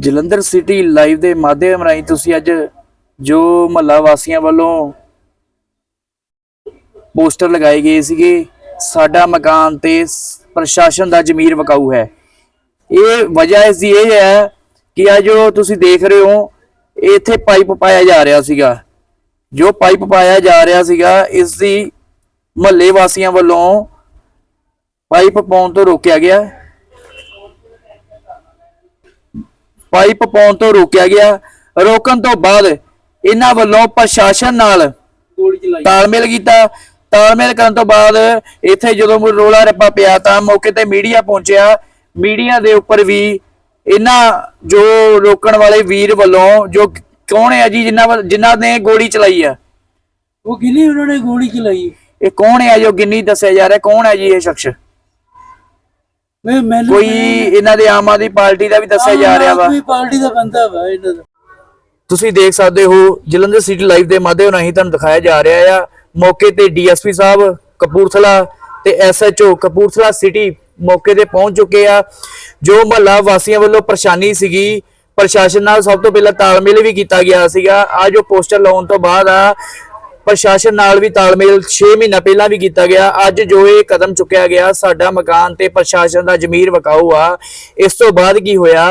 Jalandhar city live ਦੇ ਮਾਧਿਅਮ ਰਾਹੀਂ ਤੁਸੀਂ ਅੱਜ ਜੋ ਮਹੱਲਾ ਵਾਸੀਆਂ ਵੱਲੋਂ ਪੋਸਟਰ ਲਗਾਏ ਗਏ ਸੀਗੇ, ਸਾਡਾ ਮਕਾਨ ਤੇ ਪ੍ਰਸ਼ਾਸਨ ਦਾ ਜ਼ਮੀਰ ਵਕਾਊ ਹੈ। ਇਹ ਵਜ੍ਹਾ ਇਸ ਦੀ ਇਹ ਹੈ ਕਿ ਆ ਜੋ ਤੁਸੀਂ ਦੇਖ ਰਹੇ ਹੋ, ਇੱਥੇ ਪਾਈਪ ਪਾਇਆ ਜਾ ਰਿਹਾ ਸੀਗਾ। ਜੋ ਪਾਈਪ ਪਾਇਆ ਜਾ ਰਿਹਾ ਸੀਗਾ, ਇਸ ਦੀ ਮਹੱਲੇ ਵਾਸੀਆਂ ਵੱਲੋਂ ਪਾਈਪ ਪਾਉਣ ਤੋਂ ਰੋਕਿਆ ਗਿਆ। ਪਾਈਪ ਪਾਉਣ ਤੋਂ ਰੋਕਿਆ ਗਿਆ। ਰੋਕਣ ਤੋਂ ਬਾਅਦ ਇਹਨਾਂ ਵੱਲੋਂ ਪ੍ਰਸ਼ਾਸਨ ਨਾਲ ਗੋਲੀ ਤਾਲਮੇਲ ਕੀਤਾ। ਤਾਲਮੇਲ ਕਰਨ ਤੋਂ ਬਾਅਦ ਇੱਥੇ ਜਦੋਂ ਰੋਲਾ ਰੱਪਾ ਪਿਆ ਤਾਂ ਮੌਕੇ ਤੇ ਮੀਡੀਆ ਪਹੁੰਚਿਆ। ਮੀਡੀਆ ਦੇ ਉੱਪਰ ਵੀ ਇਹਨਾਂ ਜੋ ਰੋਕਣ ਵਾਲੇ ਵੀਰ ਵੱਲੋਂ ਜੋ ਕੌਣ ਹੈ ਜੀ ਜਿਨ੍ਹਾਂ ਜਿਨ੍ਹਾਂ ਨੇ ਗੋਲੀ ਚਲਾਈ ਆ? ਉਹ ਗਿਨੀ ਉਹਨਾਂ ਨੇ ਗੋਲੀ ਚਲਾਈ। ਇਹ ਕੌਣ ਹੈ ਜੋ? ਗਿੰਨੀ ਦੱਸਿਆ ਜਾ ਰਿਹਾ। ਕੌਣ ਹੈ ਜੀ ਇਹ ਸ਼ਖਸ? ਮੈਂ ਮੈਨੂੰ ਕੋਈ ਇਹਨਾਂ ਦੇ ਆਮ ਆਦਮੀ ਪਾਰਟੀ ਦਾ ਵੀ ਦੱਸਿਆ ਜਾ ਰਿਹਾ ਵਾ। ਕੋਈ ਪਾਰਟੀ ਦਾ ਬੰਦਾ ਵਾ ਇਹਨਾਂ ਦਾ। ਤੁਸੀਂ ਦੇਖ ਸਕਦੇ ਹੋ ਜਲੰਧਰ ਸਿਟੀ ਲਾਈਵ ਦੇ ਮਾਧਿਅਮ ਰਾਹੀਂ ਤੁਹਾਨੂੰ ਦਿਖਾਇਆ ਜਾ ਰਿਹਾ ਆ। ਮੌਕੇ ਤੇ ਡੀਐਸਪੀ ਸਾਹਿਬ ਕਪੂਰਥਲਾ ਤੇ ਐਸਐਚਓ ਕਪੂਰਥਲਾ ਸਿਟੀ ਮੌਕੇ ਤੇ ਪਹੁੰਚ ਚੁੱਕੇ ਆ। ਜੋ ਮਹੱਲਾ ਵਾਸੀਆਂ ਵੱਲੋਂ ਪਰੇਸ਼ਾਨੀ ਸੀਗੀ ਪ੍ਰਸ਼ਾਸਨ ਨਾਲ ਸਭ ਤੋਂ ਪਹਿਲਾਂ ਤਾਲਮੇਲ ਵੀ ਕੀਤਾ ਗਿਆ ਸੀਗਾ। ਆ ਜੋ ਪੋਸਟਰ ਲਾਉਣ ਤੋਂ ਬਾਅਦ ਆ ਪ੍ਰਸ਼ਾਸਨ ਨਾਲ ਵੀ ਤਾਲਮੇਲ 6 ਮਹੀਨਾ ਪਹਿਲਾਂ ਵੀ ਕੀਤਾ ਗਿਆ। ਅੱਜ ਜੋ ਇਹ ਕਦਮ ਚੁੱਕਿਆ ਗਿਆ, ਸਾਡਾ ਮਕਾਨ ਤੇ ਪ੍ਰਸ਼ਾਸਨ ਦਾ ਜ਼ਮੀਰ ਵਕਾਊ ਆ। ਇਸ ਤੋਂ ਬਾਅਦ ਕੀ ਹੋਇਆ?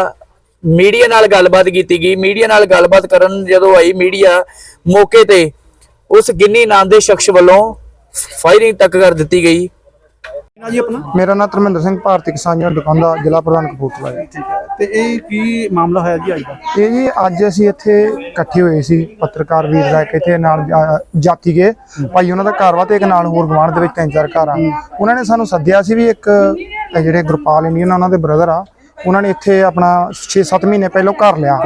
ਮੀਡੀਆ ਨਾਲ ਗੱਲਬਾਤ ਕੀਤੀ ਗਈ। ਮੀਡੀਆ ਨਾਲ ਗੱਲਬਾਤ ਕਰਨ ਜਦੋਂ ਆਈ, ਮੀਡੀਆ ਮੌਕੇ ਤੇ ਉਸ ਗਿੰਨੀ ਨਾਮ ਦੇ ਸ਼ਖਸ ਵੱਲੋਂ ਫਾਇਰਿੰਗ ਤੱਕ ਕਰ ਦਿੱਤੀ ਗਈ। ਨਾ ਜੀ ਆਪਣਾ? ਮੇਰਾ ਨਾਮ ਧਰਮਿੰਦਰ ਸਿੰਘ ਭਾਰਤੀ ਕਿਸਾਨ ਯੂਨੀਅਨ ਦੁਕਾਨ ਜ਼ਿਲ੍ਹਾ ਪ੍ਰਧਾਨ ਕਪੂਰਥਲਾ ਜੀ। ਠੀਕ ਹੈ। ਤੇ ਇਹ ਕੀ ਮਾਮਲਾ ਹੋਇਆ ਜੀ ਅੱਜ ਦਾ? ਇਹ ਜੀ ਅੱਜ ਅਸੀਂ ਇੱਥੇ ਇਕੱਠੇ ਹੋਏ ਸੀ ਪੱਤਰਕਾਰ ਵੀਰ ਲੈ ਕੇ ਇੱਥੇ ਨਾਲ ਜਾ- ਜਾਤੀ ਗਏ। ਭਾਈ ਉਹਨਾਂ ਦਾ ਘਰ ਵਾ ਤੇ ਇੱਕ ਨਾਲ ਹੋਰ ਗਵਾਂਢ ਦੇ ਵਿੱਚ ਤਿੰਨ ਚਾਰ ਘਰ ਆ। ਉਹਨਾਂ ਨੇ ਸਾਨੂੰ ਸੱਦਿਆ ਸੀ ਵੀ ਇੱਕ ਇਹ ਜਿਹੜੇ ਗੁਰਪਾਲ ਇੰਡੀਅਨ ਉਹਨਾਂ ਦੇ ਬ੍ਰਦਰ ਆ। ਉਹਨਾਂ ਨੇ ਇੱਥੇ ਆਪਣਾ 6-7 ਮਹੀਨੇ ਪਹਿਲਾਂ ਘਰ ਲਿਆ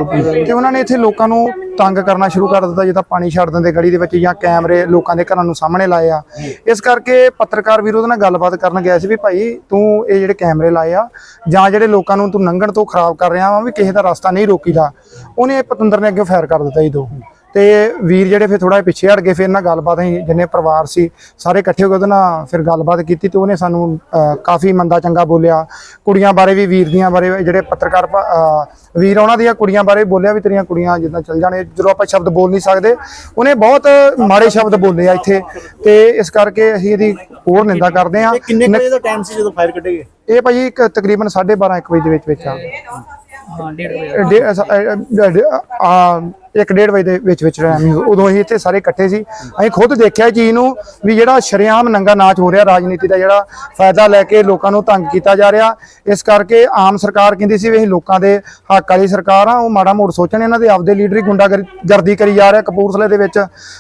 ਤੇ ਉਹਨਾਂ ਨੇ ਇੱਥੇ ਲੋਕਾਂ ਨੂੰ ਤੰਗ ਕਰਨਾ ਸ਼ੁਰੂ ਕਰ ਦਿੱਤਾ, ਜਿੱਦਾਂ ਪਾਣੀ ਛੱਡ ਦਿੰਦੇ ਗਲੀ ਦੇ ਵਿੱਚ ਜਾਂ ਕੈਮਰੇ ਲੋਕਾਂ ਦੇ ਘਰਾਂ ਨੂੰ ਸਾਹਮਣੇ ਲਾਏ ਆ। ਇਸ ਕਰਕੇ ਪੱਤਰਕਾਰ ਵੀਰ ਉਹਦੇ ਨਾਲ ਗੱਲਬਾਤ ਕਰਨ ਗਿਆ ਸੀ ਵੀ ਭਾਈ ਤੂੰ ਇਹ ਜਿਹੜੇ ਕੈਮਰੇ ਲਾਏ ਆ, ਜਾਂ ਜਿਹੜੇ ਲੋਕਾਂ ਨੂੰ ਤੂੰ ਲੰਘਣ ਤੋਂ ਖਰਾਬ ਕਰ ਰਿਹਾ ਵਾ ਵੀ ਕਿਸੇ ਦਾ ਰਸਤਾ ਨਹੀਂ ਰੋਕੀਦਾ, ਉਹਨੇ ਪਤੰਦਰ ਨੇ ਅੱਗੇ ਫਾਇਰ ਕਰ ਦਿੱਤਾ ਜੀ ਦੋ। ਤੇ ਵੀਰ ਜਿਹੜੇ ਫਿਰ ਥੋੜਾ ਪਿੱਛੇ ਹਟ ਗਏ ਫਿਰ ਨਾਲ ਗੱਲਬਾਤ ਹੀ ਜਿੰਨੇ ਪਰਿਵਾਰ ਸੀ ਸਾਰੇ ਇਕੱਠੇ ਹੋ ਕੇ ਉਹਦੇ ਨਾਲ ਫਿਰ ਗੱਲਬਾਤ ਕੀਤੀ ਤੇ ਉਹਨੇ ਸਾਨੂੰ ਕਾਫੀ ਮੰਦਾ ਚੰਗਾ ਬੋਲਿਆ। ਕੁੜੀਆਂ ਬਾਰੇ ਵੀ ਵੀਰ ਦੀਆਂ ਬਾਰੇ ਜਿਹੜੇ ਪੱਤਰਕਾਰ ਵੀਰ ਉਹਨਾਂ ਦੀਆਂ ਕੁੜੀਆਂ ਬਾਰੇ ਬੋਲਿਆ ਵੀ ਤੇਰੀਆਂ ਕੁੜੀਆਂ ਜਿੱਦਾਂ ਚੱਲ ਜਾਣੇ ਜਦੋਂ ਆਪਾਂ ਸ਼ਬਦ ਬੋਲ ਨਹੀਂ ਸਕਦੇ ਉਹਨੇ ਬਹੁਤ ਮਾੜੇ ਸ਼ਬਦ ਬੋਲੇ ਆ ਇੱਥੇ ਤੇ ਇਸ ਕਰਕੇ ਅਸੀਂ ਇਹਦੀ ਹੋਰ ਨਿੰਦਾ ਕਰਦੇ ਆ ਕਿੰਨੇ ਵਜੇ ਦਾ ਟਾਈਮ ਸੀ ਜਦੋਂ ਫਾਇਰ ਕੱਢੇ ਇਹ ਭਾਜੀ ਤਕਰੀਬਨ 12:30 ਵਜੇ ਦੇ ਵਿੱਚ ਵਿੱਚ ਆ 1:30 ਵਜੇ ਦੇ ਵਿੱਚ ਵਿੱਚ ਰਹਿ ਉਦੋਂ ਅਸੀਂ ਇੱਥੇ ਸਾਰੇ ਇਕੱਠੇ ਸੀ। ਅਸੀਂ ਖੁਦ ਦੇਖਿਆ ਚੀਜ਼ ਨੂੰ ਵੀ ਜਿਹੜਾ ਸ਼ਰਿਆਮ ਨੰਗਾ ਨਾਚ ਹੋ ਰਿਹਾ ਰਾਜਨੀਤੀ ਦਾ ਜਿਹੜਾ ਫਾਇਦਾ ਲੈ ਕੇ ਲੋਕਾਂ ਨੂੰ ਤੰਗ ਕੀਤਾ ਜਾ ਰਿਹਾ। ਇਸ ਕਰਕੇ ਆਮ ਸਰਕਾਰ ਕਹਿੰਦੀ ਸੀ ਵੀ ਅਸੀਂ ਲੋਕਾਂ ਦੇ ਹੱਕ ਵਾਲੀ ਸਰਕਾਰ ਆ, ਉਹ ਮਾੜਾ ਮੋੜ ਸੋਚਣ, ਇਹਨਾਂ ਦੇ ਆਪਦੇ ਲੀਡਰ ਹੀ ਗੁੰਡਾਗਰਦੀ ਕਰੀ ਜਾ ਰਿਹਾ ਕਪੂਰਥਲੇ ਦੇ ਵਿੱਚ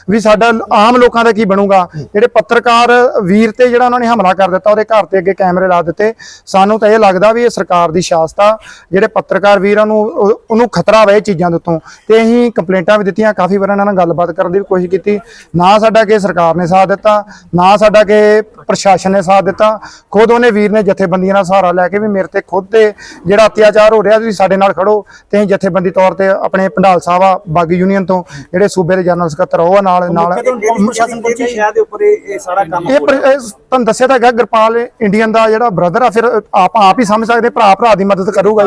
ਵੀ ਸਾਡਾ ਆਮ ਲੋਕਾਂ ਦਾ ਕੀ ਬਣੂਗਾ? ਜਿਹੜੇ ਪੱਤਰਕਾਰ ਵੀਰ ਤੇ ਜਿਹੜਾ ਉਹਨਾਂ ਨੇ ਹਮਲਾ ਕਰ ਦਿੱਤਾ, ਉਹਦੇ ਘਰ ਤੇ ਅੱਗੇ ਕੈਮਰੇ ਲਾ ਦਿੱਤੇ। ਸਾਨੂੰ ਤਾਂ ਇਹ ਲੱਗਦਾ ਵੀ ਇਹ ਸਰਕਾਰ ਦੀ ਸ਼ਾਸਤਾ ਜਿਹੜੇ ਪੱਤਰਕਾਰ ਵੀਰਾਂ ਨੂੰ ਉਹਨੂੰ ਖਤਰਾ ਵਾ ਇਹ ਚੀਜ਼ਾਂ ਦੇ ਉੱਤੋਂ। ਤੇ ਅਸੀਂ ਕੰਪਲੇਂਟਾਂ ਵੀ ਦਿੱਤੀਆਂ ਕਾਫੀ ਵਾਰ ਇਹਨਾਂ ਨਾਲ ਗੱਲਬਾਤ ਕਰਨ ਦੀ ਵੀ ਕੋਸ਼ਿਸ਼ ਕੀਤੀ। ਨਾ ਸਾਡਾ ਕਿ ਸਰਕਾਰ ਨੇ ਸਾਥ ਦਿੱਤਾ ਨਾ ਸਾਡਾ ਕਿ ਪ੍ਰਸ਼ਾਸਨ ਨੇ ਸਾਥ ਦਿੱਤਾ। ਖੁਦ ਉਹਨੇ ਵੀਰ ਨੇ ਜਥੇਬੰਦੀਆਂ ਦਾ ਸਹਾਰਾ ਲੈ ਕੇ ਵੀ ਮੇਰੇ ਤੇ ਖੁਦ ਤੇ ਜਿਹੜਾ ਅਤਿਆਚਾਰ ਹੋ ਰਿਹਾ ਤੁਸੀਂ ਸਾਡੇ ਨਾਲ ਖੜੋ। ਤੇ ਜਥੇਬੰਦੀ ਤੌਰ ਤੇ ਆਪਣੇ ਪੰਡਾਲ ਸਾਹਿਬ ਆ ਬਾਗੀ ਯੂਨੀਅਨ ਤੋਂ ਜਿਹੜੇ ਸੂਬੇ ਦੇ ਜਨਰਲ ਸਕੱਤਰ ਉਹ ਆ ਨਾਲ ਨਾਲ ਕਦੋਂ ਪੁਲਿਸ ਪ੍ਰਸ਼ਾਸਨ ਪਹੁੰਚੀ ਸ਼ਹਿਰ ਦੇ ਉੱਪਰ ਇਹ ਇਹ ਸਾਰਾ ਕੰਮ ਇਹ ਪਰ- ਇਹ ਤੁਹਾਨੂੰ ਦੱਸਿਆ ਤਾਂ ਹੈਗਾ ਗੁਰਪਾਲ ਇੰਡੀਅਨ ਦਾ ਜਿਹੜਾ ਬ੍ਰਦਰ ਆ ਫਿਰ ਆਪ ਆਪ ਹੀ ਸਮਝ ਸਕਦੇ ਭਰਾ ਭਰਾ ਦੀ ਮਦਦ ਕਰੂਗਾ।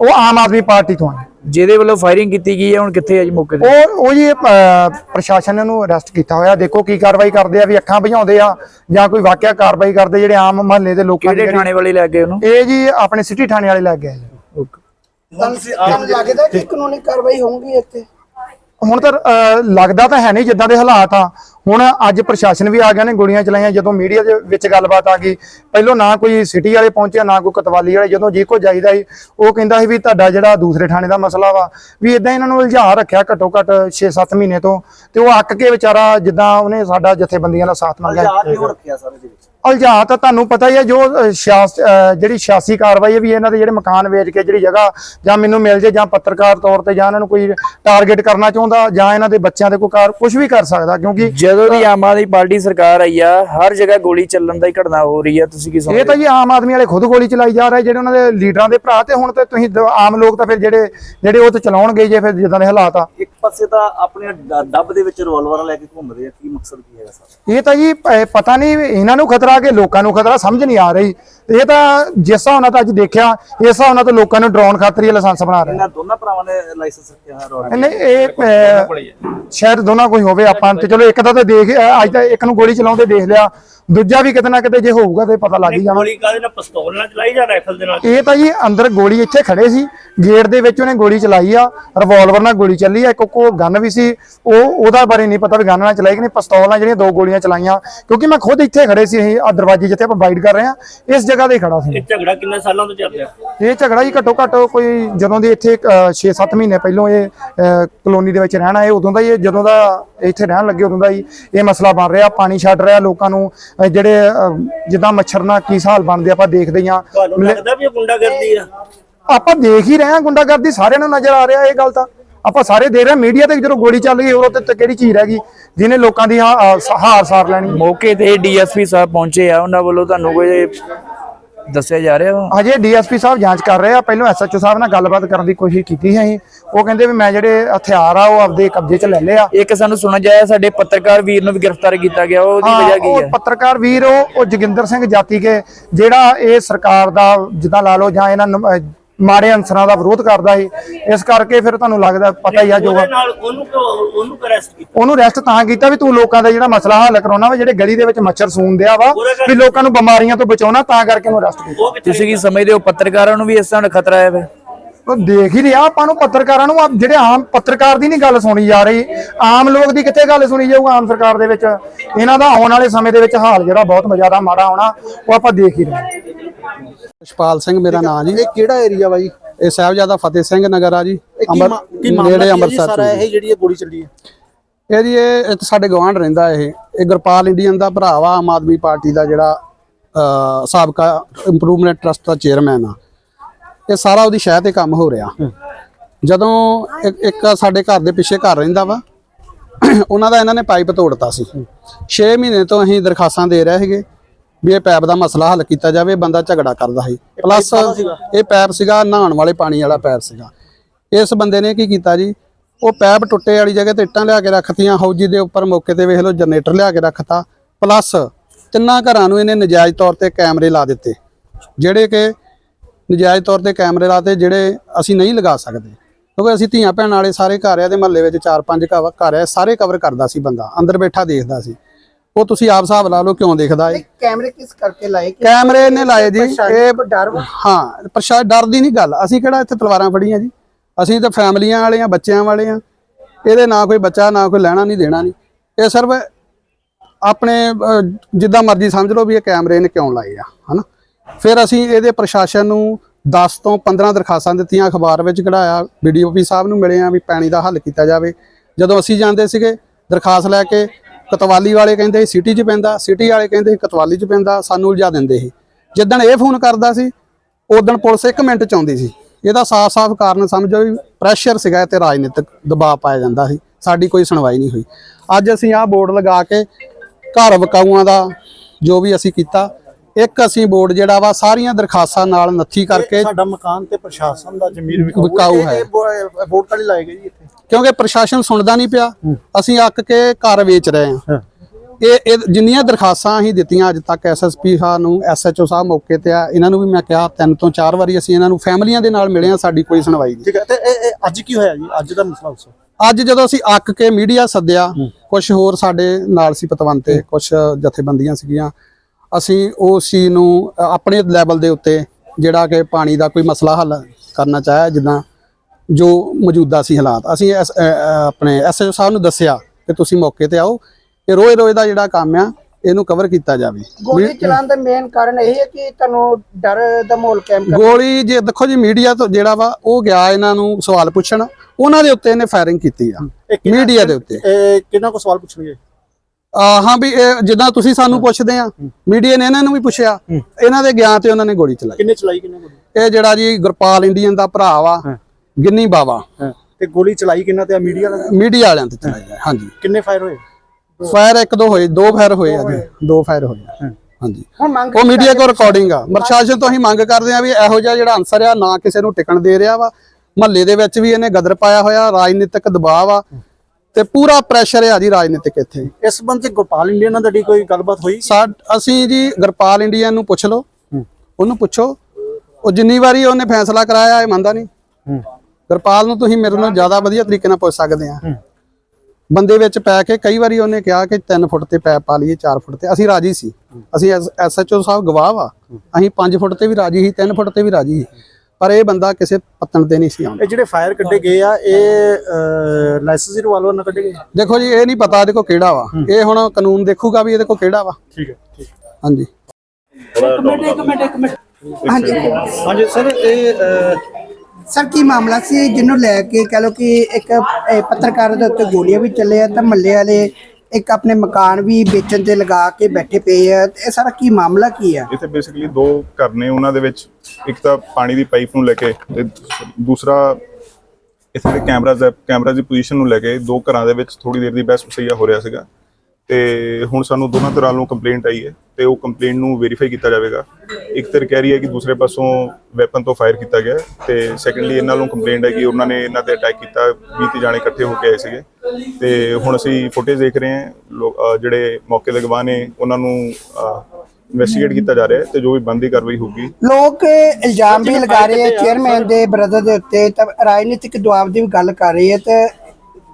ਉਹ ਆਮ ਆਦਮੀ ਪਾਰਟੀ ਤੋਂ ਆ। ਜਿਹਦੇ ਵੱਲੋਂ ਫਾਇਰਿੰਗ ਕੀਤੀ ਗਈ ਹੈ ਹੁਣ ਕਿੱਥੇ ਹੈ ਜੀ ਮੌਕੇ ਤੇ? ਉਹ ਉਹ ਜੀ ਅਹ, ਪ੍ਰਸ਼ਾਸਨ ਨੇ ਉਹਨੂੰ ਅਰੈਸਟ ਕੀਤਾ ਹੋਇਆ। ਦੇਖੋ ਕੀ ਕਾਰਵਾਈ ਕਰਦੇ ਆ ਵੀ ਅੱਖਾਂ ਭਜਾਉਂਦੇ ਆ ਜਾਂ ਕੋਈ ਵਾਕਿਆ ਕਾਰਵਾਈ ਕਰਦੇ ਜਿਹੜੇ ਆਮ ਮਹੱਲੇ ਦੇ ਲੋਕਾਂ ਦੀ ਕਿਹੜੇ ਥਾਣੇ ਵਾਲੇ ਲੈ ਗਏ ਉਹਨੂੰ? ਇਹ ਜੀ ਆਪਣੇ ਸਿਟੀ ਥਾਣੇ ਵਾਲੇ ਲੱਗ ਗਏ ਜੀ। ਤੁਹਾਨੂੰ ਲੱਗਦਾ ਕਿ ਕਾਨੂੰਨੀ ਕਾਰਵਾਈ ਹੋਊਗੀ ਇੱਥੇ? ਹੁਣ ਤਾਂ ਅਹ, ਲੱਗਦਾ ਤਾਂ ਹੈ ਨਹੀਂ ਜਿੱਦਾਂ ਦੇ ਹਾਲਾਤ ਆ। ਹੁਣ ਅੱਜ ਪ੍ਰਸ਼ਾਸਨ ਵੀ ਆ ਗਿਆ ਨੇ ਗੋਲੀਆਂ ਚਲਾਈਆਂ ਜਦੋਂ ਮੀਡੀਆ ਦੇ ਵਿੱਚ ਗੱਲਬਾਤ ਆ ਗਈ ਪਹਿਲਾਂ ਨਾ ਕੋਈ ਸਿਟੀ ਵਾਲੇ ਪਹੁੰਚਿਆ ਨਾ ਕੋਈ ਕਤਵਾਲੀ ਵਾਲੇ ਜਦੋਂ ਜੀ ਕੋ ਜਾਈਦਾ ਸੀ ਉਹ ਕਹਿੰਦਾ ਸੀ ਵੀ ਤੁਹਾਡਾ ਜਿਹੜਾ ਦੂਸਰੇ ਥਾਣੇ ਦਾ ਮਸਲਾ ਵਾ ਵੀ ਇਦਾਂ ਇਹਨਾਂ ਨੂੰ ਉਲਝਾ ਰੱਖਿਆ ਘੱਟੋ ਘੱਟ 6-7 ਮਹੀਨੇ ਤੋਂ ਤੇ ਉਹ ਅੱਕ ਕੇ ਵਿਚਾਰਾ ਜਿੱਦਾਂ ਉਹਨੇ ਸਾਡਾ ਜਥੇਬੰਦੀਆਂ ਦਾ ਸਾਥ ਮੰਗਿਆ। ਜਾ ਕਿਉਂ ਰੱਖਿਆ ਸਾਰੇ ਦੇ ਵਿੱਚ? ਉਲਝਾ ਤਾਂ ਤੁਹਾਨੂੰ ਪਤਾ ਹੀ ਹੈ ਜੋ ਜਿਹੜੀ ਸਿਆਸੀ ਕਾਰਵਾਈ ਹੈ ਵੀ ਇਹਨਾਂ ਦੇ ਜਿਹੜੇ ਮਕਾਨ ਵੇਚ ਕੇ ਜਿਹੜੀ ਜਗ੍ਹਾ ਜਾਂ ਮੈਨੂੰ ਮਿਲ ਜੇ ਜਾਂ ਪੱਤਰਕਾਰ ਤੌਰ ਤੇ ਜਾਂ ਇਹਨਾਂ ਨੂੰ ਕੋਈ ਟਾਰਗੇਟ ਕਰਨਾ ਚਾਹੁੰਦਾ ਜਾਂ ਇਹਨਾਂ ਦੇ ਬੱਚਿਆਂ ਦੇ ਕੋਈ ਕਾਰ ਕੁਝ ਵੀ ਕਰ ਸਕਦਾ ਕਿਉਂਕਿ ਜਦੋਂ ਦੀ ਆਮ ਆਦਮੀ ਪਾਰਟੀ ਸਰਕਾਰ ਆਈ ਆ ਹਰ ਜਗ੍ਹਾ ਗੋਲੀ ਚੱਲਣ ਦਾ ਹੀ ਘਟਨਾ ਹੋ ਰਹੀ ਆ ਤੁਸੀਂ ਕੀ ਇਹ ਸਮਝਦੇ ਤਾਂ ਜੀ ਆਮ ਆਦਮੀ ਵਾਲੇ ਖੁਦ ਗੋਲੀ ਚਲਾਈ ਜਾ ਰਹੇ ਜਿਹੜੇ ਉਹਨਾਂ ਦੇ ਲੀਡਰਾਂ ਦੇ ਭਰਾ ਤੇ ਹੁਣ ਤੇ ਤੁਸੀਂ ਦ- ਆਮ ਲੋਕ ਤਾਂ ਫਿਰ ਜਿਹੜੇ ਜਿਹੜੇ ਉਹ ਤੇ ਚਲਾਉਣਗੇ ਜੇ ਫਿਰ ਜਿੱਦਾਂ ਦੇ ਹਾਲਾਤ ਆ। ਪਾਸੇ ਤਾਂ ਆਪਣੇ ਡ- ਡੱਬ ਦੇ ਵਿੱਚ ਰਿਵਾਲਵਰ ਲੈ ਕੇ ਘੁੰਮਦੇ ਆ ਕੀ ਮਕਸਦ ਕੀ ਹੈਗਾ ਸਰ ਇਹ ਤਾਂ ਜੀ ਪ- ਪਤਾ ਨਹੀਂ ਇਹਨਾਂ ਨੂੰ ਖਤਰਾ ਕਿ ਲੋਕਾਂ ਨੂੰ ਖਤਰਾ ਸਮਝ ਨਹੀਂ ਆ ਰਹੀ। ਇਹ ਤਾਂ ਜਿਸ ਹਿਸਾਬ ਨਾਲ ਤਾਂ ਅੱਜ ਦੇਖਿਆ ਇਸ ਹਿਸਾਬ ਨਾਲ ਤਾਂ ਲੋਕਾਂ ਨੂੰ ਡਰਾਉਣ ਖਾਤਰ ਹੀ ਲਾਇਸੈਂਸ ਬਣਾ ਰਹੇ। ਇਹਨਾਂ ਦੋਨਾਂ ਭਰਾਵਾਂ ਨੇ ਲਾਇਸੈਂਸ ਰੱਖਿਆ ਹੋਇਆ ਨਹੀਂ ਇਹ ਅਹ, ਸ਼ਾਇਦ ਦੋਨਾਂ ਕੋਈ ਹੋਵੇ ਆਪਾਂ ਤੇ ਚਲੋ ਇੱਕ ਦਾ ਤਾਂ ਦੇਖ ਅਹ, ਅੱਜ ਤਾਂ ਇੱਕ ਨੂੰ ਗੋਲੀ ਚਲਾਉਂਦੇ ਦੇਖ ਲਿਆ। ਦੂਜਾ ਵੀ ਕਿਤੇ ਨਾ ਕਿਤੇ ਜੇ ਹੋਊਗਾ ਤੇ ਪਤਾ ਲੱਗ ਹੀ ਜਾਣਾ। ਗੋਲੀ ਕਾਹਦੇ ਨਾਲ ਪਿਸਤੌਲ ਨਾਲ ਚਲਾਈ ਜਾਂ ਰਾਈਫਲ ਦੇ ਨਾਲ? ਇਹ ਤਾਂ ਜੀ ਅੰਦਰ ਗੋਲੀ ਇੱਥੇ ਖੜੇ ਸੀ ਗੇਟ ਦੇ ਵਿੱਚ ਉਹਨੇ ਗੋਲੀ ਚਲਾਈ ਆ ਰਿਵਾਲਵਰ ਨਾਲ ਗੋਲੀ ਚੱਲੀ ਆ ਇੱਕ ਕੋ ਗਨ ਵੀ ਸੀ ਉਹ ਉਹਦਾ ਬਾਰੇ ਨਹੀਂ ਪਤਾ ਵੀ ਗਨ ਨਾਲ ਚਲਾਈ ਕਿ ਨਹੀਂ ਪਿਸਤੌਲ ਨਾਲ ਜਿਹੜੀਆਂ ਦੋ ਗੋਲੀਆਂ ਚਲਾਈਆਂ ਕਿਉਂਕਿ ਮੈਂ ਖੁਦ ਇੱਥੇ ਖੜੇ ਸੀ ਅਸੀਂ ਆ ਦਰਵਾਜ਼ੇ ਜਿੱਥੇ ਆਪਾਂ ਬਾਈਟ ਕਰ ਰਹੇ ਆ ਇਸ ਜਗ੍ਹਾ ਤੇ ਖੜਾ ਸੀ ਇਹ ਝਗੜਾ ਕਿੰਨੇ ਸਾਲਾਂ ਤੋਂ ਚੱਲ ਰਿਹਾ? ਇਹ ਝਗੜਾ ਜੀ ਘੱਟੋ ਘੱਟ ਕੋਈ ਜਦੋਂ ਦੇ ਇੱਥੇ 6-7 ਮਹੀਨੇ ਪਹਿਲਾਂ ਇਹ ਕਲੋਨੀ ਦੇ ਵਿੱਚ ਰਹਿਣਾ ਇਹ ਉਦੋਂ ਦਾ ਹੀ ਜਦੋਂ ਦਾ ਇੱਥੇ ਰਹਿਣ ਲੱਗੇ ਉਦੋਂ ਦਾ ਹੀ ਇਹ ਮਸਲਾ ਬਣ ਰਿਹਾ ਪਾਣੀ ਛੱਡ ਰਿਹਾ ਲੋਕਾਂ ਨੂੰ ਜਿਹੜੇ ਜਿੱਦਾਂ ਮੱਛਰ ਨਾਲ ਕੀ ਹਾਲ ਬਣਦੇ ਆਪਾਂ ਦੇਖਦੇ ਹਾਂ। ਤੁਹਾਨੂੰ ਲੱਗਦਾ ਵੀ ਗੁੰਡਾਗਰਦੀ ਆ? ਆਪਾਂ ਦੇਖ ਹੀ ਰਹੇ ਹਾਂ ਗੁੰਡਾਗਰਦੀ ਸਾਰਿਆਂ ਨੂੰ ਨਜ਼ਰ ਆ ਰਿਹਾ ਇਹ ਗੱਲ ਤਾਂ। ਆਪਾਂ ਸਾਰੇ ਦੇਖ ਰਹੇ ਮੀਡੀਆ ਤੇ ਜਦੋਂ ਗੋਲੀ ਚੱਲ ਗਈ ਉਹ ਤੇ ਕਿਹੜੀ ਚੀਜ਼ ਰਹਿ ਗਈ ਜਿਹਨੇ ਲੋਕਾਂ ਦੀ ਹਾਰ ਸਾਰ ਲੈਣੀ। ਮੌਕੇ ਤੇ ਡੀਐਸਪੀ ਸਾਹਿਬ ਪਹੁੰਚੇ ਆ ਉਹਨਾਂ ਵੱਲੋਂ ਤੁਹਾਨੂੰ ਕੋਈ ਦੱਸਿਆ ਜਾ ਰਿਹਾ ਵਾ? ਹਜੇ ਡੀਐਸਪੀ ਸਾਹਿਬ ਜਾਂਚ ਕਰ ਰਹੇ ਆ। ਪਹਿਲਾਂ ਐਸਐਚਓ ਸਾਹਿਬ ਨਾਲ ਗੱਲਬਾਤ ਕਰਨ ਦੀ ਕੋਸ਼ਿਸ਼ ਕੀਤੀ ਹੈ ਅਸੀਂ। ਉਹ ਕਹਿੰਦੇ ਵੀ ਮੈਂ ਜਿਹੜੇ ਹਥਿਆਰ ਆ ਉਹ ਆਪਦੇ ਕਬਜ਼ੇ 'ਚ ਲੈ ਲਏ ਆ। ਇੱਕ ਸਾਨੂੰ ਸੁਣਿਆ ਜਾਇਆ ਸਾਡੇ ਪੱਤਰਕਾਰ ਵੀਰ ਨੂੰ ਵੀ ਗ੍ਰਿਫਤਾਰ ਕੀਤਾ ਗਿਆ ਉਹਦੀ ਵਜ੍ਹਾ ਕੀ ਉਹ ਹੈ? ਪੱਤਰਕਾਰ ਵੀਰ ਉਹ ਉਹ ਜੋਗਿੰਦਰ ਸਿੰਘ ਜਾਤੀ ਕੇ ਜਿਹੜਾ ਇਹ ਸਰਕਾਰ ਦਾ ਜਿੱਦਾਂ ਲਾ ਲਓ ਜਾਂ ਇਹਨਾਂ ਮਾੜੇ ਅੰਸਰਾਂ ਦਾ ਵਿਰੋਧ ਕਰਦਾ ਸੀ। ਇਸ ਕਰਕੇ ਫਿਰ ਤੁਹਾਨੂੰ ਲੱਗਦਾ ਪਤਾ ਹੀ ਆ ਜੋ ਉਹਦੇ ਨਾਲ ਉਹਨੂੰ ਕਿਉਂ- ਉਹਨੂੰ ਅਰੈਸਟ ਕੀਤਾ? ਉਹਨੂੰ ਰੈਸਟ ਤਾਂ ਕੀਤਾ ਵੀ ਤੂੰ ਲੋਕਾਂ ਦਾ ਜਿਹੜਾ ਮਸਲਾ ਹੱਲ ਕਰਾਉਣਾ ਵਾ ਜਿਹੜੇ ਗਲੀ ਦੇ ਵਿੱਚ ਮੱਛਰ ਸੂਣ ਦਿਆ ਵਾ ਵੀ ਲੋਕਾਂ ਨੂੰ ਬਿਮਾਰੀਆਂ ਤੋਂ ਬਚਾਉਣਾ ਤਾਂ ਕਰਕੇ ਉਹਨੂੰ ਅਰੈਸਟ ਕੀਤਾ। ਉਹ ਕਿੱਥੇ ਤੁਸੀਂ ਕੀ ਸਮਝਦੇ ਹੋ ਪੱਤਰਕਾਰਾਂ ਨੂੰ ਵੀ ਇਸ ਤਰ੍ਹਾਂ ਦਾ ਖਤਰਾ ਹੈ ਵੇ ਉਹ ਦੇਖ ਹੀ ਰਿਹਾ ਆਪਾਂ ਨੂੰ ਪੱਤਰਕਾਰਾਂ ਨੂੰ ਆਪ ਜਿਹੜੇ ਆਮ ਪੱਤਰਕਾਰ ਦੀ ਨਹੀਂ ਗੱਲ ਸੁਣੀ ਜਾ ਰਹੀ ਆਮ ਲੋਕ ਦੀ ਕਿੱਥੇ ਗੱਲ ਸੁਣੀ ਜਾਊਗਾ ਆਮ ਸਰਕਾਰ ਦੇ ਵਿੱਚ? ਇਹਨਾਂ ਦਾ ਆਉਣ ਵਾਲੇ ਸਮੇਂ ਦੇ ਵਿੱਚ ਹਾਲ ਜਿਹੜਾ ਬਹੁਤ ਜ਼ਿਆਦਾ ਮਾੜਾ ਆਉਣਾ ਉਹ ਆਪਾਂ ਦੇਖ ਹੀ ਰਹੇ ਹਾਂ। ਯਸ਼ਪਾਲ ਸਿੰਘ ਮੇਰਾ ਨਾਮ ਜੀ। ਇਹ ਕਿਹੜਾ ਏਰੀਆ ਵਾ ਜੀ? ਇਹ ਸਾਹਿਬਜ਼ਾਦਾ ਫਤਿਹ ਸਿੰਘ ਨਗਰ ਆ ਜੀ ਨੇੜੇ ਅੰਮ੍ਰਿਤਸਰ ਸਾਰਾ ਤੋਂ ਇਹ ਜਿਹੜੀ ਇਹ ਗੋਲੀ ਚੱਲੀ ਹੈ? ਇਹ ਜੀ ਇਹ ਸਾਡੇ ਗਵਾਂਢ ਰਹਿੰਦਾ ਇਹ। ਇਹ ਗੁਰਪਾਲ ਇੰਡੀਅਨ ਦਾ ਭਰਾ ਵਾ ਆਮ ਆਦਮੀ ਪਾਰਟੀ ਦਾ ਜਿਹੜਾ ਸਾਬਕਾ ਇੰਪਰੂਵਮੈਂਟ ਟਰਸਟ ਦਾ ਚੇਅਰਮੈਨ ਆ। ਇਹ ਸਾਰਾ ਉਹਦੀ ਸ਼ਹਿ ਤੇ ਕੰਮ ਹੋ ਰਿਹਾ। ਜਦੋਂ ਇੱਕ ਸਾਡੇ ਘਰ ਦੇ ਪਿੱਛੇ ਘਰ ਰਹਿੰਦਾ ਵਾ ਉਹਨਾਂ ਦਾ ਇਹਨਾਂ ਨੇ ਪਾਈਪ ਤੋੜਤਾ ਸੀ। 6 ਮਹੀਨੇ ਤੋਂ ਅਸੀਂ ਦਰਖਾਸਤਾਂ ਦੇ ਰਹੇ ਸੀਗੇ। ਵੀ ਇਹ ਪੈਪ ਦਾ ਮਸਲਾ ਹੱਲ ਕੀਤਾ ਜਾਵੇ ਬੰਦਾ ਝਗੜਾ ਕਰਦਾ ਸੀ। ਪਲੱਸ ਇਹ ਪੈਪ ਸੀਗਾ ਨਹਾਉਣ ਵਾਲੇ ਪਾਣੀ ਵਾਲਾ ਪੈਪ ਸੀਗਾ। ਇਸ ਬੰਦੇ ਨੇ ਕੀ ਕੀਤਾ ਜੀ? ਉਹ ਪੈਪ ਟੁੱਟੇ ਵਾਲੀ ਜਗ੍ਹਾ ਤੇ ਇੱਟਾਂ ਲਿਆ ਕੇ ਰੱਖਤੀਆਂ ਹੌਜੀ ਦੇ ਉੱਪਰ ਮੌਕੇ ਤੇ ਵੇਖ ਲਓ ਜਨਰੇਟਰ ਲਿਆ ਕੇ ਰੱਖਤਾ। ਪਲੱਸ ਤਿੰਨਾਂ ਘਰਾਂ ਨੂੰ ਇਹਨੇ ਨਜਾਇਜ਼ ਤੌਰ ਤੇ ਕੈਮਰੇ ਲਾ ਦਿੱਤੇ। ਜਿਹੜੇ ਕਿ ਨਜਾਇਜ਼ ਤੌਰ ਤੇ ਕੈਮਰੇ ਲਾਤੇ ਜਿਹੜੇ ਅਸੀਂ ਨਹੀਂ ਲਗਾ ਸਕਦੇ। ਕਿਉਂਕਿ ਅਸੀਂ ਧੀਆਂ ਭੈਣਾਂ ਵਾਲੇ ਸਾਰੇ ਘਰ ਆ ਦੇ ਮਹੱਲੇ ਵਿੱਚ ਚਾਰ ਪੰਜ ਘਰ ਘਰ ਆ ਸਾਰੇ ਕਵਰ ਕਰਦਾ ਸੀ ਬੰਦਾ ਅੰਦਰ ਬੈਠਾ ਦੇਖਦਾ ਸੀ। ਉਹ ਤੁਸੀਂ ਆਪ ਹਿਸਾਬ ਲਾ ਲਓ ਕਿਉਂ ਦੇਖਦਾ ਏ ਕੈਮਰੇ ਕਿਸ ਕਰਕੇ ਲਾਏ ਕੈਮਰੇ ਨੇ ਲਾਏ ਜੀ ਇਹ ਡਰ? ਹਾਂ ਪ੍ਰਸ਼ਾਦ ਡਰ ਦੀ ਨਹੀਂ ਗੱਲ। ਅਸੀਂ ਕਿਹੜਾ ਇੱਥੇ ਤਲਵਾਰਾਂ ਫੜੀਆਂ ਜੀ? ਅਸੀਂ ਤਾਂ ਫੈਮਲੀਆਂ ਵਾਲੇ ਆ ਬੱਚਿਆਂ ਵਾਲੇ ਆ। ਇਹਦੇ ਨਾ ਕੋਈ ਬੱਚਾ ਨਾ ਕੋਈ ਲੈਣਾ ਨਹੀਂ ਦੇਣਾ ਨਹੀਂ। ਇਹ ਸਿਰਫ ਆਪਣੇ ਜਿੱਦਾਂ ਮਰਜ਼ੀ ਸਮਝ ਲਓ ਵੀ ਇਹ ਕੈਮਰੇ ਨੇ ਕਿਉਂ ਲਾਏ ਆ ਹਨਾ? ਫਿਰ ਅਸੀਂ ਇਹਦੇ ਪ੍ਰਸ਼ਾਸਨ ਨੂੰ 10 ਤੋਂ 15 ਦਰਖਾਸਤਾਂ ਦਿੱਤੀਆਂ ਅਖਬਾਰ ਵਿੱਚ ਕਢਾਇਆ ਬੀਡੀਓਪੀ ਸਾਹਿਬ ਨੂੰ ਮਿਲੇ ਆ ਵੀ ਪਾਣੀ ਦਾ ਹੱਲ ਕੀਤਾ ਜਾਵੇ। ਜਦੋਂ ਅਸੀਂ ਜਾਂਦੇ ਸੀਗੇ ਦਰਖਾਸਤ ਲੈ ਕੇ ਕਤਵਾਲੀ ਵਾਲੇ ਕਹਿੰਦੇ ਸਿਟੀ 'ਚ ਪੈਂਦਾ ਸਿਟੀ ਵਾਲੇ ਕਹਿੰਦੇ ਕਤਵਾਲੀ 'ਚ ਪੈਂਦਾ, ਸਾਨੂੰ ਉਲਝਾ ਦਿੰਦੇ ਸੀ। ਜਿੱਦਣ ਇਹ ਫੋਨ ਕਰਦਾ ਸੀ, ਉਦੋਂ ਪੁਲਿਸ 1 ਮਿੰਟ 'ਚ ਆਉਂਦੀ ਸੀ। ਇਹਦਾ ਸਾਫ਼-ਸਾਫ਼ ਕਾਰਨ ਸਮਝੋ ਵੀ ਪ੍ਰੈਸ਼ਰ ਸੀਗਾ ਤੇ ਰਾਜਨੀਤਿਕ ਦਬਾਅ ਪਾਇਆ ਜਾਂਦਾ ਸੀ। ਸਾਡੀ ਕੋਈ ਸੁਣਵਾਈ ਨਹੀਂ ਹੋਈ। ਅੱਜ ਅਸੀਂ ਆਹ ਬੋਰਡ ਲਗਾ ਕੇ ਘਰ ਵਕਾਊਆਂ ਦਾ ਜੋ ਵੀ ਅਸੀਂ ਕੀਤਾ ਇੱਕ ਅਸੀਂ ਬੋਰਡ ਜਿਹੜਾ ਵਾ ਸਾਰੀਆਂ ਦਰਖਾਸਤਾਂ ਨਾਲ ਨੱਥੀ ਕਰਕੇ ਸਾਡਾ ਮਕਾਨ ਤੇ ਪ੍ਰਸ਼ਾਸਨ ਦਾ ਜ਼ਮੀਰ ਵਿਕਾਊ ਹੈ। ਵੋਟ ਕਾਲੀ ਲਾਏ ਗਏ ਜੀ ਇੱਥੇ? ਕਿਉਂਕਿ ਪ੍ਰਸ਼ਾਸਨ ਸੁਣਦਾ ਨਹੀਂ ਪਿਆ। ਅਸੀਂ ਅੱਕ ਕੇ ਘਰ ਵੇਚ ਰਹੇ ਹਾਂ। ਇਹ ਜਿੰਨੀਆਂ ਦਰਖਾਸਤਾਂ ਅਸੀਂ ਦਿੱਤੀਆਂ ਅੱਜ ਤੱਕ ਐਸਐਸਪੀ ਸਾਹਿਬ ਨੂੰ ਐਸਐਚਓ ਸਾਹਿਬ ਮੌਕੇ ਤੇ ਆ ਇਹਨਾਂ ਨੂੰ ਵੀ ਮੈਂ ਕਿਹਾ ਤਿੰਨ ਤੋਂ ਚਾਰ ਵਾਰੀ ਅਸੀਂ ਇਹਨਾਂ ਨੂੰ ਫੈਮਲੀਆਂ ਦੇ ਨਾਲ ਮਿਲੇ ਆ ਸਾਡੀ ਕੋਈ ਸੁਣਵਾਈ ਨਹੀਂ। ਠੀਕ ਹੈ ਤੇ ਅੱਜ ਕੀ ਹੋਇਆ ਜੀ? ਅੱਜ ਦਾ ਮਸਲਾ ਦੱਸੋ। ਅੱਜ ਜਦੋਂ ਅਸੀਂ ਅੱਕ ਕੇ ਮੀਡੀਆ ਸੱਦਿਆ ਕੁਝ ਹੋਰ ਸਾਡੇ ਨਾਲ ਸੀ ਪਤਵੰਤੇ ਕੁਝ ਜਥੇਬੰਦੀਆਂ ਸੀਗੀਆਂ ਅਸੀਂ ਉਸ ਚੀਜ਼ ਨੂੰ ਆਪਣੇ ਲੈਵਲ ਦੇ ਉੱਤੇ ਜਿਹੜਾ ਕਿ ਪਾਣੀ ਦਾ ਕੋਈ ਮਸਲਾ ਹੱਲ ਕਰਨਾ ਚਾਹਿਆ ਜਿੱਦਾਂ ਜੋ ਮੌਜੂਦਾ ਸੀ ਹਾਲਾਤ। ਅਸੀਂ ਆਪਣੇ ਐਸਐਚਓ ਸਾਹਿਬ ਨੂੰ ਦੱਸਿਆ ਕਿ ਤੁਸੀਂ ਮੌਕੇ ਤੇ ਆਓ ਇਹ ਰੋਜ਼ ਰੋਜ਼ ਦਾ ਜਿਹੜਾ ਕੰਮ ਆ ਇਹਨੂੰ ਕਵਰ ਕੀਤਾ ਜਾਵੇ। ਗੋਲੀ ਚਲਾਉਣ ਦਾ ਮੇਨ ਕਾਰਨ ਇਹ ਹੈ ਕਿ ਤੁਹਾਨੂੰ ਡਰ ਦਾ ਮਾਹੌਲ ਕਾਇਮ ਕਰ ਗੋਲੀ ਜੇ ਦੇਖੋ ਜੀ ਮੀਡੀਆ ਤੋਂ ਜਿਹੜਾ ਵਾ ਉਹ ਗਿਆ ਇਹਨਾਂ ਨੂੰ ਸਵਾਲ ਪੁੱਛਣ ਉਹਨਾਂ ਦੇ ਉੱਤੇ ਇਹਨੇ ਫਾਇਰਿੰਗ ਕੀਤੀ ਆ। ਮੀਡੀਆ ਦੇ ਉੱਤੇ। ਇਹ ਕਿੰਨਾ ਕੋ ਸਵਾਲ ਪੁੱਛਣਗੇ? ਹਾਂ ਵੀ ਇਹ ਜਿੱਦਾਂ ਤੁਸੀਂ ਸਾਨੂੰ ਪੁੱਛਦੇ ਆ ਮੀਡੀਆ ਨੇ ਇਹਨਾਂ ਨੂੰ ਵੀ ਪੁੱਛਿਆ। ਇਹਨਾਂ ਦੇ ਗਿਆਨ ਤੇ ਉਹਨਾਂ ਨੇ ਗੋਲੀ ਚਲਾਈ। ਕਿੰਨੇ ਚਲਾਈ ਕਿੰਨੇ ਗੋਲੀ? ਇਹ ਜਿਹੜਾ ਜੀ ਗੁਰਪਾਲ ਇੰਡੀਅਨ ਦਾ ਭਰਾ ਵਾ ਗਿੰਨੀ ਬਾਵਾ। ਤੇ ਗੋਲੀ ਚਲਾਈ ਕਿੰਨਾ ਤੇ ਮੀਡੀਆ ਮੀਡੀਆ ਵਾਲਿਆਂ ਤੇ ਚਲਾਈ ਹਾਂਜੀ। ਕਿੰਨੇ ਫਾਇਰ ਹੋਏ? ਫਾਇਰ ਇੱਕ ਦੋ ਹੋਏ ਦੋ ਫਾਇਰ ਹੋਏ ਆ ਜੀ। ਦੋ ਫਾਇਰ ਹੋਏ। ਹਾਂਜੀ। ਉਹ ਮੀਡੀਆ ਕੋ ਰਿਕਾਰਡਿੰਗ ਆ। ਪ੍ਰਸ਼ਾਸਨ ਤੋਂ ਅਸੀਂ ਮੰਗ ਕਰਦੇ ਆ ਵੀ ਇਹੋ ਜਿਹਾ ਜਿਹੜਾ ਅਨਸਰ ਆ ਨਾ ਕਿਸੇ ਨੂੰ ਟਿਕਣ ਦੇ ਰਿਹਾ ਵਾ। ਮਹੱਲੇ ਦੇ ਵਿੱਚ ਵੀ ਇਹਨੇ ਗਦਰ ਪਾਇਆ ਹੋਇਆ ਰਾਜਨੀਤਿਕ ਦਬਾਅ ਆ ਤੇ ਪੂਰਾ ਪ੍ਰੈਸ਼ਰ ਆ ਜੀ ਰਾਜਨੀਤਿਕ ਇੱਥੇ। ਇਸ ਸੰਬੰਧ ਚ ਗੁਰਪਾਲ ਇੰਡੀਆ ਨਾਲ ਤੁਹਾਡੀ ਕੋਈ ਗੱਲਬਾਤ ਹੋਈ? ਅਸੀਂ ਜੀ ਗੁਰਪਾਲ ਇੰਡੀਆ ਨੂੰ ਪੁੱਛ ਲਓ। ਉਹਨੂੰ ਪੁੱਛੋ। ਉਹ ਜਿੰਨੀ ਵਾਰੀ ਉਹਨੇ ਫੈਸਲਾ ਕਰਾਇਆ ਇਹ ਮੰਨਦਾ ਨਹੀਂ। ਗੁਰਪਾਲ ਨੂੰ ਤੁਸੀਂ ਮੇਰੇ ਨਾਲ ਜ਼ਿਆਦਾ ਵਧੀਆ ਤਰੀਕੇ ਨਾਲ ਪੁੱਛ ਸਕਦੇ ਆ। ਬੰਦੇ ਵਿੱਚ ਪੈ ਕੇ ਕਈ ਵਾਰੀ ਉਹਨੇ ਕਿਹਾ ਕਿ 3 ਫੁੱਟ ਤੇ ਪੈਪ ਪਾ ਲਈਏ 4 ਫੁੱਟ ਤੇ। ਅਸੀਂ ਰਾਜੀ ਸੀ। ਅਸੀਂ ਐਸਐਚਓ ਸਾਹਿਬ ਗਵਾਹ ਵਾ। ਅਸੀਂ 5 ਫੁੱਟ ਤੇ ਵੀ ਰਾਜੀ ਸੀ 3 ਫੁੱਟ ਤੇ ਵੀ ਰਾਜੀ ਸੀ। ਪਰ ਇਹ ਬੰਦਾ ਕਿਸੇ ਪੱਤਣ ਤੇ ਨਹੀਂ ਸੀ ਆਉਂਦਾ। ਇਹ ਜਿਹੜੇ ਫਾਇਰ ਕੱਢੇ ਗਏ ਆ ਇਹ ਲਾਇਸੈਂਸ ਰਿਵਾਲਵਰ ਨਾਲ ਕੱਢੇ ਗਏ? ਦੇਖੋ ਜੀ ਇਹ ਨਹੀਂ ਪਤਾ ਇਹਦੇ ਕੋ ਕਿਹੜਾ ਵਾ। ਇਹ ਹੁਣ ਕਾਨੂੰਨ ਦੇਖੂਗਾ ਵੀ ਇਹਦੇ ਕੋ ਕਿਹੜਾ ਵਾ। ਠੀਕ ਹੈ ਠੀਕ ਹਾਂਜੀ। ਇੱਕ ਮਿੰਟ ਇੱਕ ਮਿੰਟ ਇੱਕ ਮਿੰਟ। ਹਾਂਜੀ। ਹਾਂਜੀ ਸਰ ਇਹ ਸਰ ਕੀ ਮਾਮਲਾ ਸੀ? ਜਿਹਨੂੰ ਲੈ ਕੇ ਕਹ ਲੋ ਕਿ ਇੱਕ ਪੱਤਰਕਾਰ ਦੇ ਉੱਤੇ ਗੋਲੀਆਂ ਵੀ ਚੱਲੇ ਆ ਤਾਂ ਮੱਲੇ ਵਾਲੇ ਇੱਕ ਆਪਣੇ ਮਕਾਨ ਵੀ ਵੇਚਣ ਤੇ ਲਗਾ ਕੇ ਬੈਠੇ ਪਏ ਆ। ਤੇ ਇਹ ਸਾਰਾ ਕੀ ਮਾਮਲਾ ਕੀ ਆ? ਇੱਥੇ ਬੇਸਿਕਲੀ ਦੋ ਘਰ ਨੇ, ਉਹਨਾਂ ਦੇ ਵਿੱਚ ਇੱਕ ਤਾਂ ਪਾਣੀ ਦੀ ਪਾਈਪ ਨੂੰ ਲੈ ਕੇ ਤੇ ਦੂਸਰਾ ਇੱਥੇ ਦੇ ਕੈਮਰਾਜ਼ ਦਾ ਕੈਮਰਾ ਦੀ ਪੋਜੀਸ਼ਨ ਨੂੰ ਲੈ ਕੇ ਦੋ ਘਰਾਂ ਦੇ ਵਿੱਚ ਥੋੜੀ ਦੇਰ ਦੀ ਬਹਿਸ ਬਸਈਆ ਹੋ ਰਿਹਾ ਸੀਗਾ। ਤੇ ਹੁਣ ਸਾਨੂੰ ਦੋਨਾਂ ਤਰ੍ਹਾਂ ਨੂੰ ਕੰਪਲੇਂਟ ਆਈ ਹੈ ਤੇ ਉਹ ਕੰਪਲੇਂਟ ਨੂੰ ਵੈਰੀਫਾਈ ਕੀਤਾ ਜਾਵੇਗਾ। ਇੱਕ ਧਿਰ ਕਹਿ ਰਹੀ ਹੈ ਕਿ ਦੂਸਰੇ ਪਾਸੋਂ ਵੈਪਨ ਤੋਂ ਫਾਇਰ ਕੀਤਾ ਗਿਆ ਹੈ ਤੇ ਸੈਕੰਡਲੀ ਇਹਨਾਂ ਨੂੰ ਕੰਪਲੇਂਟ ਹੈ ਕਿ ਉਹਨਾਂ ਨੇ ਇਹਨਾਂ ਤੇ ਅਟੈਕ ਕੀਤਾ 20 ਤੀਹ ਜਾਣੇ ਇਕੱਠੇ ਹੋ ਕੇ ਆਏ ਸੀਗੇ। ਤੇ ਹੁਣ ਅਸੀਂ ਫੁਟੇਜ ਦੇਖ ਰਹੇ ਹਾਂ ਜਿਹੜੇ ਮੌਕੇ ਦੇ ਗਵਾਹ ਨੇ ਉਹਨਾਂ ਨੂੰ ਇਨਵੈਸਟੀਗੇਟ ਕੀਤਾ ਜਾ ਰਿਹਾ ਹੈ ਤੇ ਜੋ ਵੀ ਬੰਦੀ ਕਾਰਵਾਈ ਹੋਊਗੀ ਲੋਕ ਇਲਜ਼ਾਮ ਵੀ ਲਗਾ ਰਹੇ ਆ ਚੇਅਰਮੈਨ ਦੇ ਬ੍ਰਦਰ ਦੇ ਉੱਤੇ ਤਾਂ ਰਾਜਨੀਤਿਕ ਦਬਾਅ ਦੀ ਵੀ ਗੱਲ ਕਰ ਰਹੇ ਆ ਤੇ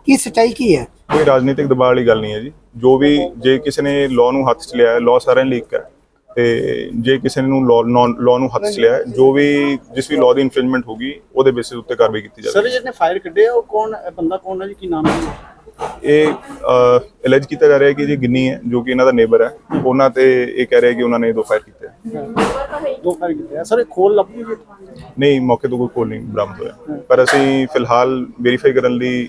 ਕੀ ਸੱਚਾਈ ਕੀ ਹੈ? ਕੋਈ ਰਾਜਨੀਤਿਕ ਦਬਾਅ ਵਾਲੀ ਗੱਲ ਨਹੀਂ ਹੈ ਜੀ। ਜੋ ਵੀ ਜੇ ਕਿਸੇ ਨੇ ਲਾਅ ਨੂੰ ਹੱਥ 'ਚ ਲਿਆ ਹੈ ਲਾਅ ਸਾਰਿਆਂ ਲਈ ਇੱਕ ਹੈ। ਤੇ ਜੇ ਕਿਸੇ ਨੂੰ ਲਾਅ ਨੂੰ ਹੱਥ 'ਚ ਲਿਆ ਹੈ, ਜੋ ਵੀ ਜਿਸ ਵੀ ਲਾਅ ਦੀ ਇਨਫ੍ਰਿੰਜਮੈਂਟ ਹੋਗੀ ਉਹਦੇ ਬੇਸਿਸ ਉੱਤੇ ਕਾਰਵਾਈ ਕੀਤੀ ਸਰ ਜਾਵੇਗੀ ਜਿਹਨੇ ਫਾਇਰ ਕੱਢੇ ਆ ਉਹ ਕੌਣ ਇਹ ਬੰਦਾ ਕੌਣ ਹੈ ਜੀ? ਕੀ ਨਾਮ ਹੈ ਇਹ ਅਲੈਜ ਕੀਤਾ ਜਾ ਰਿਹਾ ਹੈ ਕਿ ਜੀ ਗਿੰਨੀ ਹੈ ਜੋ ਕਿ ਇਹਨਾਂ ਦਾ ਨੇਬਰ ਹੈ। ਉਹਨਾਂ ਤੇ ਇਹ ਕਹਿ ਰਿਹਾ ਕਿ ਉਹਨਾਂ ਨੇ ਦੋ ਫਾਇਰ ਕੀਤੇ ਹੈ। ਦੋ ਫਾਇਰ ਕੀਤੇ ਆ। ਸਰ ਇਹ ਖੋਲ ਲੱਭ ਜੀ? ਨਹੀਂ ਮੌਕੇ ਤੋਂ ਕੋਈ ਕੋਲ ਨਹੀਂ ਬਰਾਮਦ ਹੋਇਆ। ਪਰ ਅਸੀਂ ਫਿਲਹਾਲ ਵੈਰੀਫਾਈ ਕਰਨ ਲਈ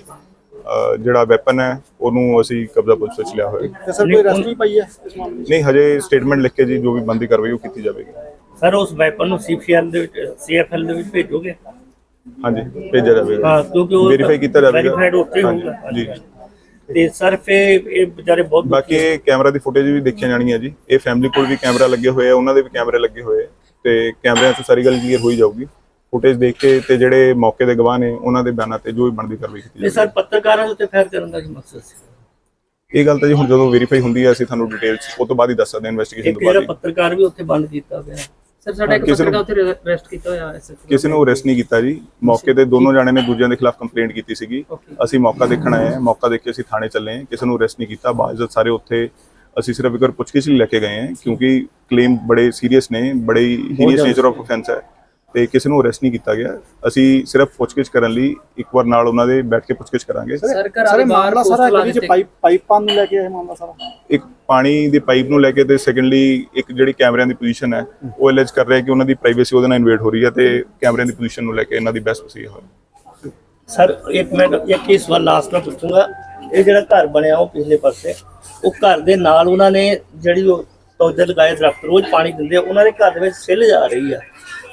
ਜਿਹੜਾ ਵੈਪਨ ਹੈ ਉਹਨੂੰ ਅਸੀਂ ਕਬਜ਼ਾ ਪੁਲਿਸ ਵਿੱਚ ਲਿਆ ਹੋਇਆ ਹੈ। ਤੇ ਸਰ ਕੋਈ ਅਰੈਸਟ ਵੀ ਪਈ ਹੈ ਇਸ ਮਾਮਲੇ ਨਹੀਂ ਹਜੇ ਸਟੇਟਮੈਂਟ ਲਿਖ ਕੇ ਜੀ ਜੋ ਵੀ ਬੰਦੀ ਕਾਰਵਾਈ ਉਹ ਕੀਤੀ ਜਾਵੇਗੀ। ਸਰ ਉਸ ਵੈਪਨ ਨੂੰ ਸੀਪੀਐਲ ਦੇ ਵਿੱਚ ਸੀਐਫਐਲ ਦੇ ਵਿੱਚ ਭੇਜੋਗੇ? ਹਾਂਜੀ ਭੇਜਿਆ ਜਾਵੇਗਾ। ਹਾਂ ਕਿਉਂਕਿ ਉਹ ਵੈਰੀਫਾਈ ਕੀਤਾ ਜਾਵੇਗਾ। ਵੈਰੀਫਾਈਡ ਉੱਥੇ ਹੀ ਹੋਊਗਾ। ਜੀ। ਤੇ ਸਰ ਫੇ ਇਹ ਵਿਚਾਰੇ ਬਹੁਤ ਬਾਕੀ ਕੈਮਰਾ ਦੀ ਫੁਟੇਜ ਵੀ ਦੇਖੀਆਂ ਜਾਣੀਆਂ ਜੀ। ਇਹ ਫੈਮਿਲੀ ਕੋਲ ਵੀ ਕੈਮਰਾ ਲੱਗੇ ਹੋਏ ਆ ਉਹਨਾਂ ਦੇ ਵੀ ਕੈਮਰੇ ਲੱਗੇ ਹੋਏ ਆ। ਤੇ ਕੈਮਰਿਆਂ ਤੋਂ ਸਾਰੀ ਗੱਲ ਕਲੀਅਰ ਹੋਈ ਜਾਊਗੀ। ਫੁਟੇਜ ਦੇਖ ਕੇ ਤੇ ਜਿਹੜੇ ਮੌਕੇ ਦੇ ਗਵਾਹ ਨੇ ਉਹਨਾਂ ਦੇ ਬਿਆਨਾਂ ਤੇ ਜੋ ਵੀ ਬਣਦੀ ਕਾਰਵਾਈ ਕੀਤੀ ਇਹ ਸਰ ਪੱਤਰਕਾਰਾਂ ਦੇ ਉੱਤੇ ਫਾਇਰ ਕਰਨ ਦਾ ਕੀ ਮਕਸਦ ਸੀ? ਇਹ ਗੱਲ ਤਾਂ ਜੀ ਹੁਣ ਜਦੋਂ ਵੈਰੀਫਾਈ ਹੁੰਦੀ ਹੈ ਅਸੀਂ ਤੁਹਾਨੂੰ ਡਿਟੇਲਸ ਉਹ ਤੋਂ ਬਾਅਦ ਹੀ ਦੱਸ ਸਕਦੇ ਹਾਂ ਇਨਵੈਸਟੀਗੇਸ਼ਨ ਇੱਕ ਤੋਂ ਬਾਅਦ ਜਿਹੜਾ ਹੀ। ਪੱਤਰਕਾਰ ਵੀ ਉੱਥੇ ਬੰਦ ਕੀਤਾ ਗਿਆ ਸਰ ਸਾਡਾ ਇੱਕ ਕਿਸੇ ਨੂੰ- ਪੱਤਰਕਾਰ ਉੱਥੇ ਅਰੈਸਟ ਕੀਤਾ ਹੋਇਆ ਹੈ ਕਿਸੇ ਨੂੰ ਅਰੈਸਟ ਨਹੀਂ ਕੀਤਾ ਜੀ। ਮੌਕੇ ਤੇ ਦੋਨੋਂ ਜਾਣੇ ਨੇ ਦੂਜਿਆਂ ਦੇ ਖਿਲਾਫ ਕੰਪਲੇਂਟ ਕੀਤੀ ਸੀਗੀ। ਅਸੀਂ ਮੌਕਾ ਦੇਖਣ ਆਏ ਹਾਂ। ਮੌਕਾ ਦੇਖ ਕੇ ਅਸੀਂ ਥਾਣੇ ਚੱਲੇ ਹਾਂ। ਕਿਸੇ ਨੂੰ ਅਰੈਸਟ ਨਹੀਂ ਕੀਤਾ। ਬਾਜ਼ਤ ਸਾਰੇ ਉੱਥੇ ਅਸੀਂ ਸਿਰਫ ਇੱਕ ਵਾਰ ਪੁੱਛਗਿੱਛ ਲਈ ਲੈ ਕੇ ਗਏ ਹਾਂ ਕਿਉਂਕਿ ਕਲੇਮ ਬੜੇ ਸੀਰੀਅਸ ਨੇ ਬੜੇ ਹੀਨੀਅਸ ਨੇਚਰ ਆਫ ਆਫੈਂਸ ਹੈ। ਤੇ ਕਿਸੇ ਨੂੰ ਅਰੈਸਟ ਨਹੀਂ ਕੀਤਾ ਗਿਆ। ਅਸੀਂ ਸਿਰਫ ਪੁੱਛਗਿੱਛ ਕਰਨ ਲਈ ਇੱਕ ਵਾਰ ਨਾਲ ਉਹਨਾਂ ਦੇ ਬੈਠ ਕੇ ਪੁੱਛਗਿੱਛ ਕਰਾਂਗੇ। ਸਰ ਸਰ ਮਾਮਲਾ ਸਾਰਾ ਇਹਦੇ ਦਿੱਤੇ। ਚ ਪਾਈਪ ਪਾਈਪਾਂ ਨੂੰ ਲੈ ਕੇ ਇਹ ਮਾਮਲਾ ਸਾਰਾ। ਇੱਕ ਪਾਣੀ ਦੀ ਪਾਈਪ ਨੂੰ ਲੈ ਕੇ ਤੇ ਸੈਕੰਡਲੀ ਇੱਕ ਜਿਹੜੀ ਕੈਮਰਿਆਂ ਦੀ ਪੋਜੀਸ਼ਨ ਹੈ ਉਹ ਅਲੈਜ ਕਰ ਰਿਹਾ ਕਿ ਉਹਨਾਂ ਦੀ ਪ੍ਰਾਈਵੇਸੀ ਉਹਦੇ ਨਾਲ ਇਨਵੇਡ ਹੋ ਰਹੀ ਹੈ ਤੇ ਕੈਮਰਿਆਂ ਦੀ ਪੋਜੀਸ਼ਨ ਨੂੰ ਲੈ ਕੇ ਇਹਨਾਂ ਦੀ ਬੈਸਟ ਪਸੀ ਹੋਈ। ਸਰ ਇੱਕ ਮਿੰਟ ਇੱਕ ਹੀ ਸਵਾਲ ਲਾਸਟ ਮੈਂ ਪੁੱਛੂੰਗਾ ਇਹ ਜਿਹੜਾ ਘਰ ਬਣਿਆ ਉਹ ਪਿਛਲੇ ਪਾਸੇ ਉਹ ਘਰ ਦੇ ਨਾਲ ਉਹਨਾਂ ਨੇ ਜਿਹੜੀ ਉਹ ਪੌਦੇ ਲਗਾਏ ਦਰਖਤ ਰੋਜ਼ ਪਾਣੀ ਦਿੰਦੇ ਆ, ਉਹਨਾਂ ਦੇ ਘਰ ਦੇ ਵਿੱਚ ਸਿੱਲ ਜਾ ਰਹੀ ਆ।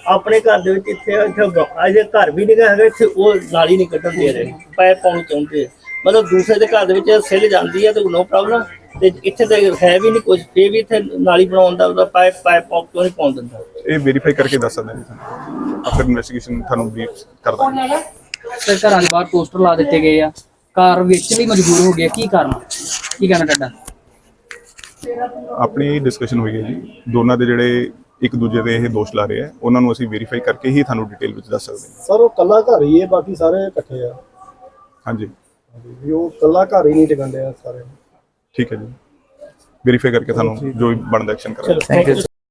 ਆਪਣੇ ਘਰ ਦੇ ਵਿੱਚ ਇੱਥੇ ਇੱਥੇ ਅਜੇ ਘਰ ਵੀ ਨਹੀਂ ਹੈਗਾ ਇੱਥੇ ਉਹ ਨਾਲੀ ਨਹੀਂ ਕੱਢਣ ਦੇ ਰਹੇ ਪਾਇਪ ਪਾਉਣੀ ਚਾਹੁੰਦੇ ਮਤਲਬ ਦੂਸਰੇ ਦੇ ਘਰ ਦੇ ਵਿੱਚ ਸਿੱਲ ਜਾਂਦੀ ਹੈ ਤੇ ਨੋ ਪ੍ਰੋਬਲਮ ਤੇ ਇੱਥੇ ਤਾਂ ਹੈ ਵੀ ਨਹੀਂ ਕੁਝ ਫੇਰ ਵੀ ਇੱਥੇ ਨਾਲੀ ਬਣਾਉਣ ਦਾ ਉਹਦਾ ਪਾਇਪ ਪਾਇਪ ਪਾਉ ਕਿਉਂ ਨਹੀਂ ਪਾਉਣ ਦਿੰਦਾ। ਇਹ ਵੈਰੀਫਾਈ ਕਰਕੇ ਦੱਸ ਸਕਦੇ ਹਾਂ ਤੁਹਾਨੂੰ ਆਫਟਰ ਇਨਵੈਸਟੀਗੇਸ਼ਨ ਤੁਹਾਨੂੰ ਬਰੀਫ ਕਰ ਦਾਂਗੇ ਸਰ ਘਰਾਂ ਦੇ ਬਾਹਰ ਪੋਸਟਰ ਲਾ ਦਿੱਤੇ ਗਏ ਆ। ਕਾਰ ਵੇਚਣ ਲਈ ਮਜਬੂਰ ਹੋ ਗਿਆ। ਕੀ ਕਾਰਨ ਕੀ ਕਹਿਣਾ ਤੁਹਾਡਾ? ਆਪਣੀ ਡਿਸਕਸ਼ਨ ਹੋਈ ਹੈ ਜੀ। ਦੋਨਾਂ ਦੇ ਜਿਹੜੇ ਇੱਕ ਦੂਜੇ ਦੇ ਇਹ ਦੋਸ਼ ਲਾ ਰਹੇ ਆ। ਉਹਨਾਂ ਨੂੰ ਅਸੀਂ ਵੈਰੀਫਾਈ ਕਰਕੇ ਹੀ ਤੁਹਾਨੂੰ ਡਿਟੇਲ ਵਿੱਚ ਦੱਸ ਸਕਦੇ ਹਾਂ। ਸਰ ਉਹ ਕੱਲਾ ਘਰ ਹੀ ਹੈ ਬਾਕੀ ਸਾਰੇ ਇਕੱਠੇ ਆ? ਹਾਂਜੀ। ਵੀ ਉਹ ਕੱਲਾ ਘਰ ਹੀ ਨਹੀਂ ਟਿਕਣ ਡਿਆ ਸਾਰੇ। ਠੀਕ ਹੈ ਜੀ। ਵੈਰੀਫਾਈ ਕਰਕੇ ਤੁਹਾਨੂੰ ਜੋ ਵੀ ਬਣਦਾ ਐਕਸ਼ਨ ਕਰਾਂਗੇ। Thank you